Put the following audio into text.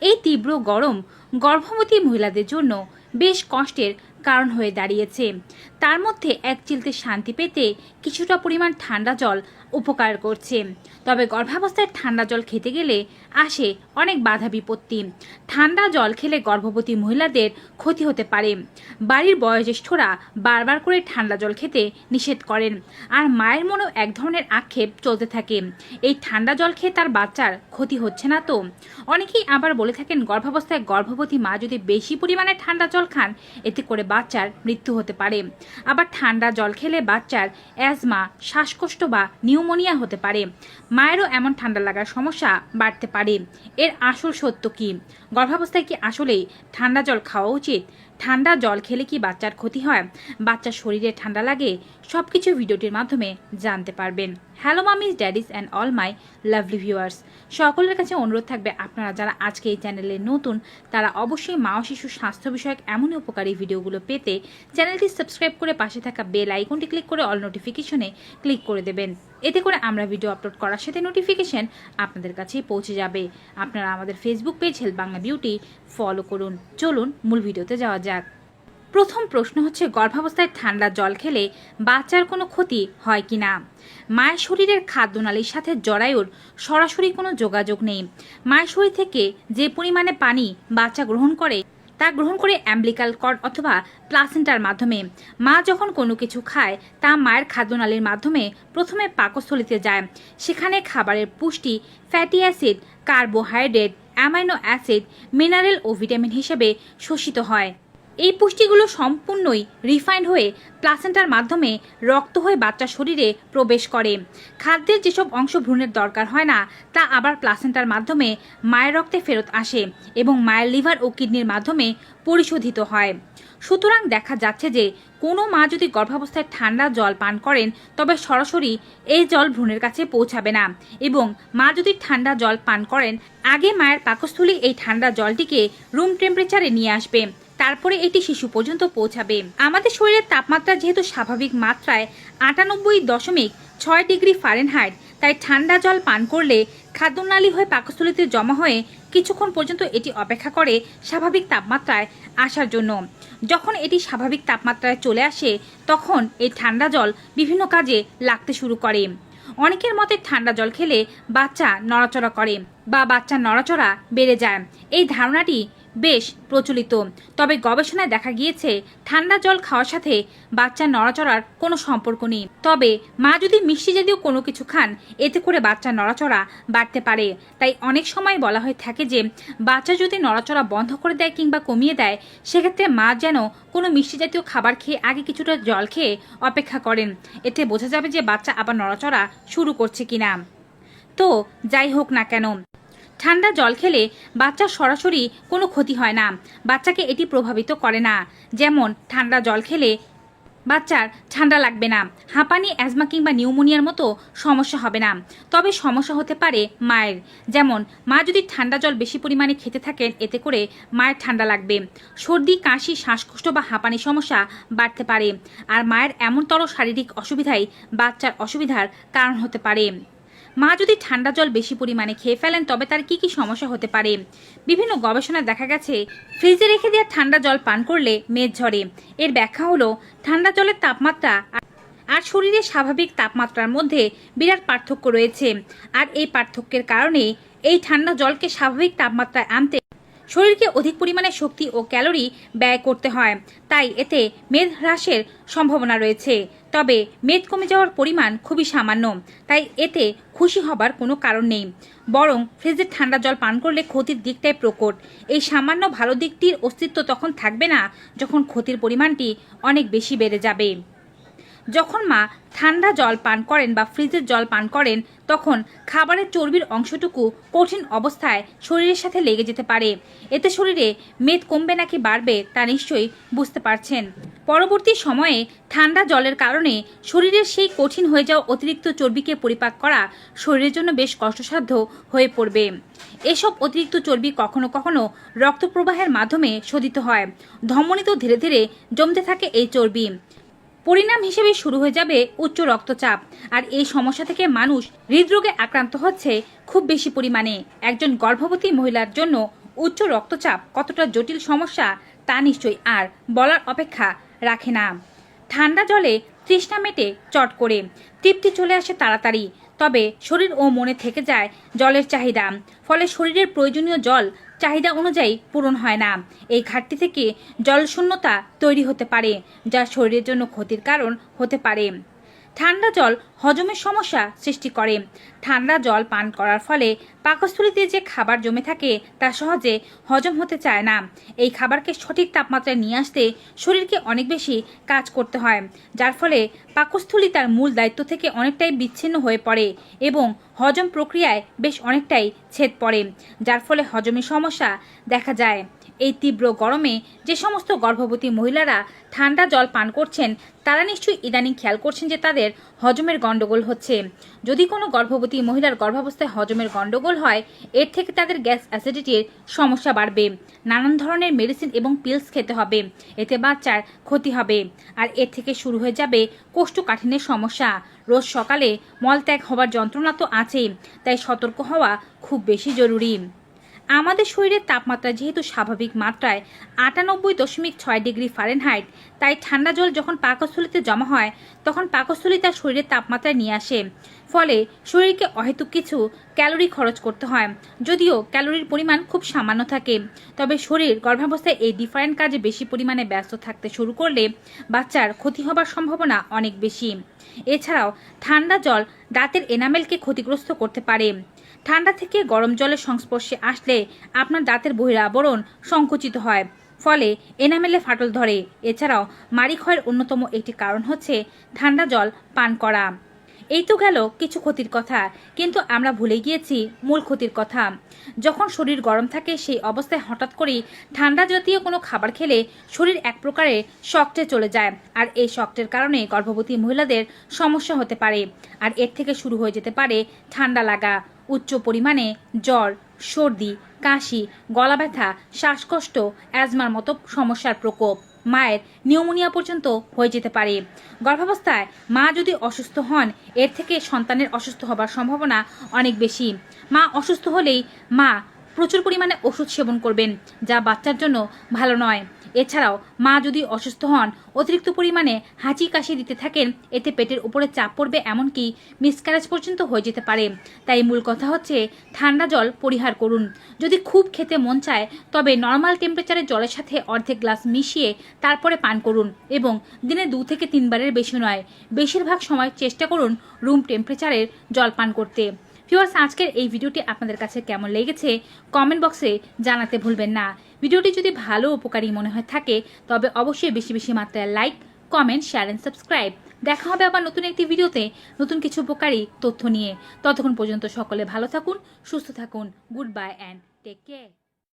এই তীব্র গরম গর্ভবতী মহিলাদের জন্য বেশ কষ্টের কারণ হয়ে দাঁড়িয়েছে। তার মধ্যে এক চিলতে শান্তি পেতে কিছুটা পরিমাণ ঠান্ডা জল উপকার করছে। তবে গর্ভাবস্থায় ঠান্ডা জল খেতে গেলে আসে অনেক বাধা বিপত্তি। ঠান্ডা জল খেলে গর্ভবতী মহিলাদের ক্ষতি হতে পারে। বাড়ির বয়োজ্যেষ্ঠরা বারবার করে ঠান্ডা জল খেতে নিষেধ করেন। আর মায়ের মনেও এক ধরনের আক্ষেপ চলতে থাকে। এই ঠান্ডা জল খেয়ে তার বাচ্চার ক্ষতি হচ্ছে না তো? অনেকেই আবার বলে থাকেন, গর্ভাবস্থায় গর্ভবতী মা যদি বেশি পরিমাণে ঠান্ডা জল খান, এতে করে বাচ্চার মৃত্যু হতে পারে। আবার ঠান্ডা জল খেলে বাচ্চার অ্যাজমা, শ্বাসকষ্ট বা নিউমোনিয়া হতে পারে। মায়েরও এমন ঠান্ডা লাগার সমস্যা বাড়তে পারে। এর আসল সত্য কি? গর্ভাবস্থায় কি আসলেই ঠান্ডা জল খাওয়া উচিত? ঠান্ডা জল খেলে কি বাচ্চার ক্ষতি হয়? বাচ্চার শরীরে ঠান্ডা লাগে? সব কিছু ভিডিওটির মাধ্যমে জানতে পারবেন। Hello mummies daddies and all my lovely viewers সকলের কাছে অনুরোধ থাকবে আপনারা যারা আজকে এই চ্যানেলে নতুন, তারা অবশ্যই মা ও শিশু স্বাস্থ্য বিষয়ক এমনই উপকারী ভিডিওগুলো পেতে চ্যানেলটি সাবস্ক্রাইব করে পাশে থাকা বেল আইকনটি ক্লিক করে অল নোটিফিকেশনে ক্লিক করে দেবেন। এতে করে আমরা ভিডিও আপলোড করার সাথে নোটিফিকেশন আপনাদের কাছেই পৌঁছে যাবে। আপনারা আমাদের Facebook page health Bangla beauty follow করুন। চলুন, মূল ভিডিওতে যাওয়া যাক। প্রথম প্রশ্ন হচ্ছে, গর্ভাবস্থায় ঠান্ডা জল খেলে বাচ্চার কোনো ক্ষতি হয় কি না? মায়ের শরীরের খাদ্যনালীর সাথে জরায়ুর সরাসরি কোনো যোগাযোগ নেই। মায়ের শরীর থেকে যে পরিমাণে পানি বাচ্চা গ্রহণ করে তা গ্রহণ করে অ্যাম্বলিকাল কর্ড অথবা প্লাসেন্টার মাধ্যমে। মা যখন কোনো কিছু খায়, তা মায়ের খাদ্যনালীর মাধ্যমে প্রথমে পাকস্থলিতে যায়। সেখানে খাবারের পুষ্টি fatty acid carbohydrate amino acid mineral ও ভিটামিন হিসেবে শোষিত হয়। এই পুষ্টিগুলো সম্পূর্ণই রিফাইন্ড হয়ে প্লাসেন্টার মাধ্যমে রক্ত হয়ে বাচ্চার শরীরে প্রবেশ করে। খাদ্যের যেসব অংশ ভ্রূণের দরকার হয় না, তা আবার প্লাসেন্টার মাধ্যমে মায়ের রক্তে ফেরত আসে এবং মায়ের লিভার ও কিডনির মাধ্যমে পরিশোধিত হয়। সুতরাং দেখা যাচ্ছে যে, কোনো মা যদি গর্ভাবস্থায় ঠান্ডা জল পান করেন, তবে সরাসরি এই জল ভ্রূণের কাছে পৌঁছাবে না এবং মা যদি ঠান্ডা জল পান করেন, আগে মায়ের পাকস্থলী এই ঠান্ডা জলটিকে রুম টেম্পারেচারে নিয়ে আসবে। তারপরে এটি শিশু পর্যন্ত পৌঁছাবে। আমাদের শরীরের তাপমাত্রা যেহেতু স্বাভাবিক মাত্রায় আটানব্বই দশমিক ছয় ডিগ্রি ফারেনহাইট, তাই ঠান্ডা জল পান করলে খাদ্যনালী হয়ে পাকস্থলীতে জমা হয়ে কিছুক্ষণ পর্যন্ত এটি অপেক্ষা করে স্বাভাবিক তাপমাত্রায় আসার জন্য। যখন এটি স্বাভাবিক তাপমাত্রায় চলে আসে, তখন এই ঠান্ডা জল বিভিন্ন কাজে লাগতে শুরু করে। অনেকের মতে ঠান্ডা জল খেলে বাচ্চা নড়াচড়া করে বা বাচ্চার নড়াচড়া বেড়ে যায়। এই ধারণাটি বেশ প্রচলিত। তবে গবেষণায় দেখা গিয়েছে, ঠান্ডা জল খাওয়ার সাথে বাচ্চার নড়াচড়ার কোনো সম্পর্ক নেই। তবে মা যদি মিষ্টি জাতীয় কোনো কিছু খান, এতে করে বাচ্চার নড়াচড়া বাড়তে পারে। তাই অনেক সময় বলা হয়ে থাকে যে, বাচ্চা যদি নড়াচড়া বন্ধ করে দেয় কিংবা কমিয়ে দেয়, সেক্ষেত্রে মা যেন কোনো মিষ্টি জাতীয় খাবার খেয়ে আগে কিছুটা জল খেয়ে অপেক্ষা করেন। এতে বোঝা যাবে যে বাচ্চা আবার নড়াচড়া শুরু করছে কিনা। তো যাই হোক না কেন। ঠান্ডা জল খেলে বাচ্চার সরাসরি কোনো ক্ষতি হয় না। বাচ্চাকে এটি প্রভাবিত করে না। যেমন, ঠান্ডা জল খেলে বাচ্চার ঠান্ডা লাগবে না। হাঁপানি, অ্যাজমা কিংবা নিউমোনিয়ার মতো সমস্যা হবে না। তবে সমস্যা হতে পারে মায়ের। যেমন, মা যদি ঠান্ডা জল বেশি পরিমাণে খেতে থাকেন, এতে করে মায়ের ঠান্ডা লাগবে। সর্দি, কাশি, শ্বাসকষ্ট বা হাঁপানি সমস্যা বাড়তে পারে। আর মায়ের এমনতর শারীরিক অসুবিধাই বাচ্চার অসুবিধার কারণ হতে পারে। মা যদি ঠান্ডা জল বেশি পরিমাণে খেয়ে ফেলেন, তবে তার কি কি সমস্যা হতে পারে? বিভিন্ন গবেষণায় দেখা গেছে, ফ্রিজে রেখে দেওয়া ঠান্ডা জল পান করলে মেদ ঝরে। এর ব্যাখ্যা হলো, ঠান্ডা জলের তাপমাত্রা আর শরীরের স্বাভাবিক তাপমাত্রার মধ্যে বিরাট পার্থক্য রয়েছে। আর এই পার্থক্যের কারণে এই ঠান্ডা জলকে স্বাভাবিক তাপমাত্রায় আনতে শরীরকে অধিক পরিমাণে শক্তি ও ক্যালোরি ব্যয় করতে হয়। তাই এতে মেদ হ্রাসের সম্ভাবনা রয়েছে। তবে মেদ কমে যাওয়ার পরিমাণ খুবই সামান্য। তাই এতে খুশি হবার কোনো কারণ নেই। বরং ফ্রিজের ঠান্ডা জল পান করলে ক্ষতির দিকটাই প্রকট। এই সামান্য ভালো দিকটির অস্তিত্ব তখন থাকবে না যখন ক্ষতির পরিমাণটি অনেক বেশি বেড়ে যাবে। যখন মা ঠান্ডা জল পান করেন বা ফ্রিজের জল পান করেন, তখন খাবারের চর্বির অংশটুকু কঠিন অবস্থায় শরীরের সাথে লেগে যেতে পারে। এতে শরীরে মেদ কমবে নাকি বাড়বে তা নিশ্চয়ই বুঝতে পারছেন। পরবর্তী সময়ে ঠান্ডা জলের কারণে শরীরের সেই কঠিন হয়ে যাওয়া অতিরিক্ত চর্বিকে পরিপাক করা শরীরের জন্য বেশ কষ্টসাধ্য হয়ে পড়বে। এসব অতিরিক্ত চর্বি কখনো কখনো রক্ত প্রবাহের মাধ্যমে শোধিত হয়। ধমনীতেও ধীরে ধীরে জমতে থাকে এই চর্বি। পরিণাম হিসেবে শুরু হয়ে যাবে উচ্চ রক্তচাপ। আর এই সমস্যা থেকে মানুষ হৃদরোগে আক্রান্ত হচ্ছে খুব বেশি পরিমাণে। একজন গর্ভবতী মহিলার জন্য উচ্চ রক্তচাপ কতটা জটিল সমস্যা তা নিশ্চয়ই আর বলার অপেক্ষা রাখে না। ঠান্ডা জলে তৃষ্ণা মেটে চট করে। তৃপ্তি চলে আসে তাড়াতাড়ি। তবে শরীর ও মনে থেকে যায় জলের চাহিদা। ফলে শরীরের প্রয়োজনীয় জল চাহিদা অনুযায়ী পূরণ হয় না। এই ঘাটতি থেকে জলশূন্যতা তৈরি হতে পারে, যা শরীরের জন্য ক্ষতির কারণ হতে পারে। ঠান্ডা জল হজমের সমস্যা সৃষ্টি করে। ঠান্ডা জল পান করার ফলে পাকস্থলিতে যে খাবার জমে থাকে, তা সহজে হজম হতে চায় না। এই খাবারকে সঠিক তাপমাত্রায় নিয়ে আসতে শরীরকে অনেক বেশি কাজ করতে হয়, যার ফলে পাকস্থলী তার মূল দায়িত্ব থেকে অনেকটাই বিচ্ছিন্ন হয়ে পড়ে এবং হজম প্রক্রিয়ায় বেশ অনেকটাই ছেদ পড়ে, যার ফলে হজমের সমস্যা দেখা যায়। এই তীব্র গরমে যে সমস্ত গর্ভবতী মহিলারা ঠান্ডা জল পান করছেন, তারা নিশ্চয়ই ইদানিং খেয়াল করছেন যে তাদের হজমের গণ্ডগোল হচ্ছে। যদি কোনো গর্ভবতী মহিলার গর্ভাবস্থায় হজমের গণ্ডগোল হয়, এর থেকে তাদের গ্যাস অ্যাসিডিটির সমস্যা বাড়বে। নানান ধরনের মেডিসিন এবং পিলস খেতে হবে। এতে বাচ্চার ক্ষতি হবে। আর এর থেকে শুরু হয়ে যাবে কোষ্ঠকাঠিন্যের সমস্যা। রোজ সকালে মলত্যাগ হওয়ার যন্ত্রণা তো আছেই, তাই সতর্ক হওয়া খুব বেশি জরুরি। আমাদের শরীরের তাপমাত্রা যেহেতু স্বাভাবিক মাত্রায় আটানব্বই দশমিক ছয় ডিগ্রি ফারেনহাইট, তাই ঠান্ডা জল যখন পাকস্থলিতে জমা হয়, তখন পাকস্থলী তার শরীরের তাপমাত্রায় নিয়ে আসে। ফলে শরীরকে অহেতুক কিছু ক্যালোরি খরচ করতে হয়, যদিও ক্যালোরির পরিমাণ খুব সামান্য থাকে। তবে শরীর গর্ভাবস্থায় এই ডিফারেন্ট কাজে বেশি পরিমাণে ব্যস্ত থাকতে শুরু করলে বাচ্চার ক্ষতি হবার সম্ভাবনা অনেক বেশি। এছাড়াও ঠান্ডা জল দাঁতের এনামেলকে ক্ষতিগ্রস্ত করতে পারে। ঠান্ডা থেকে গরম জলের সংস্পর্শে আসলে আপনার দাঁতের বহিরাবরণ সংকুচিত হয়। ফলে এনামেলে ফাটল ধরে। এছাড়াও মারিক্ষয়ের অন্যতম একটি কারণ হচ্ছে ঠান্ডা জল পান করা। এই তো গেল কিছু ক্ষতির কথা, কিন্তু আমরা ভুলে গিয়েছি মূল ক্ষতির কথা। যখন শরীর গরম থাকে সেই অবস্থায় হঠাৎ করেই ঠান্ডা জাতীয় কোনো খাবার খেলে শরীর এক প্রকারে শক্টে চলে যায়, আর এই শক্টের কারণে গর্ভবতী মহিলাদের সমস্যা হতে পারে, আর এর থেকে শুরু হয়ে যেতে পারে ঠান্ডা লাগা, উচ্চ পরিমাণে জ্বর, সর্দি, কাশি গলা ব্যথা শ্বাসকষ্ট, অ্যাজমার মতো সমস্যার প্রকোপ। মায়ের নিউমোনিয়া পর্যন্ত হয়ে যেতে পারে। গর্ভাবস্থায় মা যদি অসুস্থ হন, এর থেকে সন্তানের অসুস্থ হবার সম্ভাবনা অনেক বেশি। মা অসুস্থ হলেই মা প্রচুর পরিমাণে ওষুধ সেবন করবেন, যা বাচ্চার জন্য ভালো নয়। এছাড়াও, মা যদি অসুস্থ হন, অতিরিক্ত পরিমাণে হাঁচি কাশি দিতে থাকেন, এতে পেটের উপরে চাপ পড়বে এমনকি মিসক্যারেজ পর্যন্ত হয়ে যেতে পারে। তাই মূল কথা হচ্ছে, ঠান্ডা জল পরিহার করুন। যদি খুব খেতে মন চায়, তবে নর্মাল টেম্পারেচারে জলের সাথে অর্ধেক গ্লাস মিশিয়ে তারপরে পান করুন এবং দিনে দু থেকে তিনবারের বেশি নয়, বেশিরভাগ সময় চেষ্টা করুন রুম টেম্পারেচারের জল পান করতে। ভিউয়ার্স আজকের এই ভিডিওটি আপনাদের কাছে কেমন লেগেছে কমেন্ট বক্সে জানাতে ভুলবেন না। ভিডিওটি যদি ভালো উপকারী মনে হয় থাকে, তবে অবশ্যই বেশি বেশি মাত্রায় like comment share and subscribe দেখা হবে আবার নতুন একটি ভিডিওতে নতুন কিছু উপকারী তথ্য নিয়ে। ততক্ষণ পর্যন্ত সকলে ভালো থাকুন, সুস্থ থাকুন। Goodbye and take care